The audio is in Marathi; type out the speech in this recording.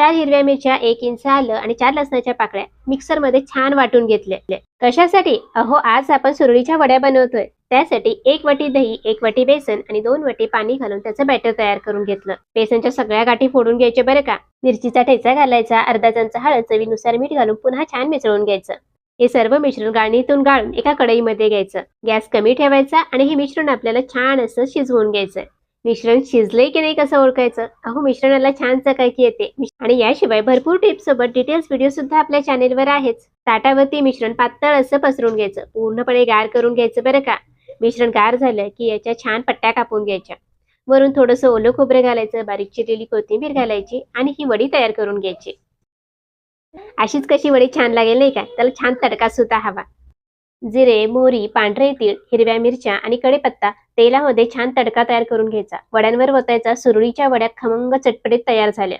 चार हिरव्या मिरच्या एक इंच आलं आणि चार लसणाच्या पाकळ्या मिक्सरमध्ये छान वाटून घेतल्या कशासाठी? अहो आज आपण सुरळीच्या वड्या बनवतोय. त्यासाठी एक वाटी दही एक वाटी बेसन आणि दोन वाटी पाणी घालून त्याचं बॅटर तयार करून घेतलं. बेसनच्या सगळ्या गाठी फोडून घ्यायचे बरं का? मिरचीचा ठेचा घालायचा अर्धा चमचा हळद चवीनुसार मीठ घालून पुन्हा छान मिसळून घ्यायचं. हे सर्व मिश्रण गाळणीतून गाळून एका कढईमध्ये घ्यायचं. गॅस कमी ठेवायचा आणि हे मिश्रण आपल्याला छान असं शिजवून घ्यायचं मिश्रण शिजले की नाही कसं ओळखायचं? अहो मिश्रणाला छान चकाकी येते. आणि याशिवाय भरपूर टिप्स सोबत डिटेल्स व्हिडिओ सुद्धा आपल्या चॅनेलवर आहेच. ताटावरती मिश्रण पातळ असं पसरून घ्यायचं. पूर्णपणे गार करून घ्यायचं बरं का? मिश्रण गार झालं की याच्या छान पट्ट्या कापून घ्यायच्या. वरून थोडंसं ओलं खोबरं घालायचं बारीक चिरलेली कोथिंबीर घालायची आणि ही वडी तयार करून घ्यायची. अशीच कशी वडी छान लागेल नाही का? त्याला छान तडका सुद्धा हवा. जिरे मोहरी पांढरे तीळ हिरव्या मिरच्या आणि कडेपत्ता तेलामध्ये छान तडका तयार करून घ्यायचा. वड्यांवर वतायचा सुरळीच्या वड्या खमंग चटपटीत तयार झाल्या.